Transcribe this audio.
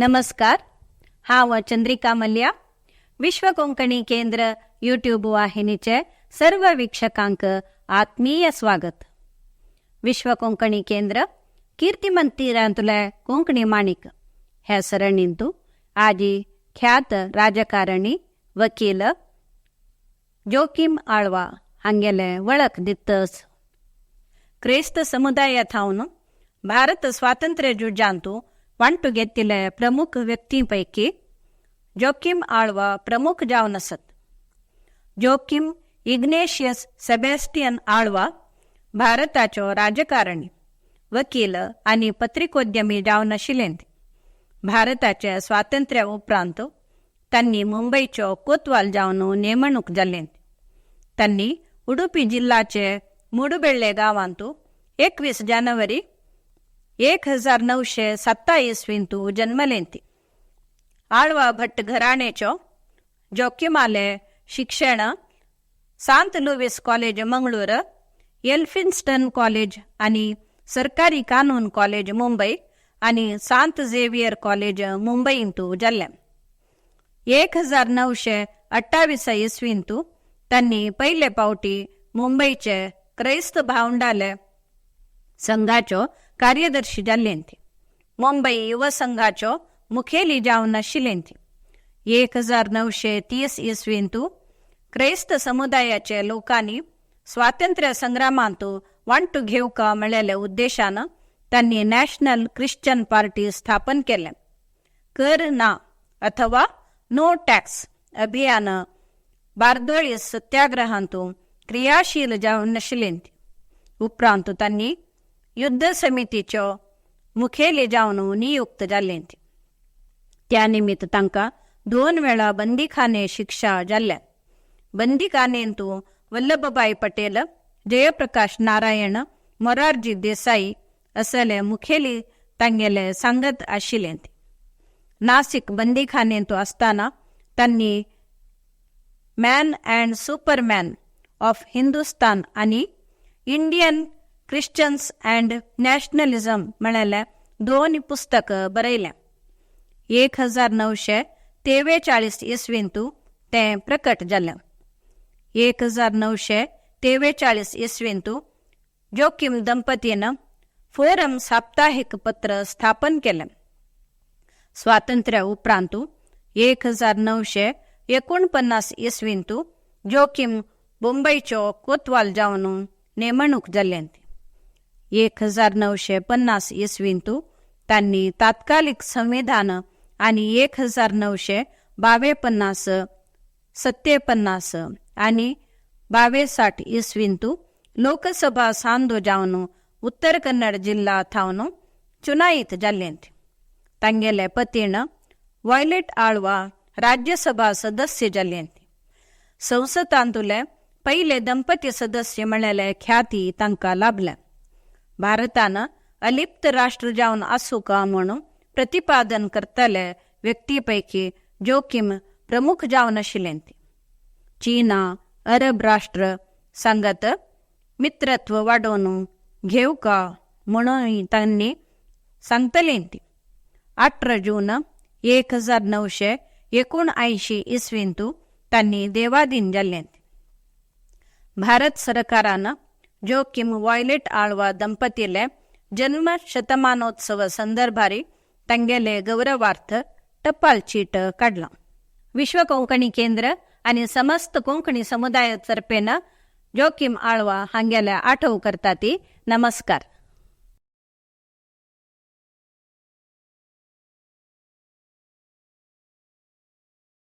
ನಮಸ್ಕಾರ. ಹಾವ ಚಂದ್ರಿಕಾ ಮಲ್ಯ. ವಿಶ್ವ ಕೊಂಕಣಿ ಕೇಂದ್ರ ಯೂಟ್ಯೂಬ್ ವಾಹಿನಿಚೆ ಸರ್ವ ವೀಕ್ಷಕಾಂಕ ಆತ್ಮೀಯ ಸ್ವಾಗತ. ವಿಶ್ವ ಕೊಂಕಣಿ ಕೇಂದ್ರ ಕೀರ್ತಿಮಂತಿರಂತುಲೆ ಕೊಂಕಣಿ ಮಾಣಿಕ. ಹೆಸರನಿಂದು ಆಜಿ ಖ್ಯಾತ ರಾಜಕಾರಣಿ ವಕೀಲ ಜೋಕಿಮ್ ಆಳ್ವಾ ಹಂಗೆಲೆ ಒಳಕ್ ದಿತ್ತಸ್ ಕ್ರೈಸ್ತ ಸಮುದಾಯ ಥಾವನು ಭಾರತ ಸ್ವಾತಂತ್ರ್ಯ ಜುಜಾಂತು वांटू घेतिल्ले प्रमुख व्यक्तींपैकी जोकिम आळवा प्रमुख जावन आसत जोकिम इग्नेशियस सेबॅस्टियन आळवा भारताच्यो राजकारणी वकील आनी पत्रिकोद्यमी जावन आशिल्लेंत भारताच्या स्वातंत्र्या उपरांत तांणी मुंबयच्यो कोतवाल जावन नेमणूक जाल्लेंत तांणी उडुपी जिल्ल्याचे मुडुबेळ्ळे गांवांत एकवीस जानेवारी एक हजार नऊशे सत्ता इसवींत जन्मलेंती आळवा भट्ट घराणेचो जोकिमाले शिक्षण सांत लुविस कॉलेज मंगळूर एल्फिन्स्टन कॉलेज आणि सरकारी कानून कॉलेज मुंबई आणि सांत झेवियर कॉलेज मुंबईंत जाल्लें एक हजार नऊशे अठ्ठावीस इसवींतू त्यांनी पहिले पावटी मुंबईचे क्रैस्त भावंडाले संघाच्यो कार्यदर्शी जाल्लेंत मुंबय युव संघाच्यो मुखेली जावन आशिल्लेंत एक हजार णवशे तीस इसवींत क्रैस्त समुदायाचे लोकांनी स्वातंत्र्य संग्रामांत वांटू घेवका म्हळ्याल्या उद्देशान त्यांनी नॅशनल क्रिश्चन पार्टी स्थापन केले कर ना अथवा नो टॅक्स अभियान बार्दोळी सत्याग्रहांत क्रियाशील जावन आशिल्लेंत उपरांत तांणी युद्ध समितीच्यो मुखेली जावन नियुक्त जाल्लें त्या निमित्त तांकां दोन वेळा बंदीखाने शिक्षा जाल्ल्या बंदीखानेंत वल्लभभाई पटेल जयप्रकाश नारायण मोरारजी देसाई असले मुखेली तांगेले सांगत आशिल्लेंत नाशिक बंदीखानेंत आसतना तांनी man and superman of Hindustan आनी इंडियन क्रिश्चन्स अँड नॅशनलिझम म्हणाल्या दोन पुस्तकं बरयल्या. एक हजार णवशे तेवेचाळीस इसवींत तें प्रकट जालें एक हजार णवशे तेवेचाळीस इसवींत जोकिम दंपतीनं फोरम साप्ताहिक पत्र स्थापन केलें. स्वातंत्र्या उपरांत एक हजार णवशे एकोणपन्नास इसवींत जोकिम मुंबयच्यो कोतवाल जावन नेमणूक जाल्लेंत एक हजार णवशे पन्नास इसवींतू तांणी तात्कालीक संविधान आनी एक हजार णवशे बावे पन्नास सत्तेपन्नास आनी बावे साठ इसवींत लोकसभा सांदो जावन उत्तर कन्नड जिल्हा थावन चुनायीत जाल्लेंत तांगेले पतीन वॉयलेट आळवा राज्यसभा सदस्य जाल्लेंत संसदांतले पयले दंपती सदस्य म्हळ्याले ख्याती तांकां लाभल्या. भारतान अलिप्त राष्ट्र जावन आसूं का म्हणून प्रतिपादन करतले व्यक्तीपैकी जोखीम प्रमुख जावन आशिल्लेंत चीना अरब राष्ट्र सांगत मित्रत्व वाडोवन घेवका म्हणून तांणी सांगतलेंत अठरा जून एक हजार नऊशे एकोणऐंशी इसवींतू त्यांनी देवादीन जाल्लेंत भारत सरकारान जोकिम वॉयलेट आळवा ದಂಪತಿಲೆ जन्म शतमानोत्सव संदर्भारी तांगेले गौरवार्थ टपाल चीट काढला विश्व कोंकणी केंद्र आणि समस्त कोंकणी समुदाय तर्फेन जोकिम आळवा हांगेले आठव करता ती नमस्कार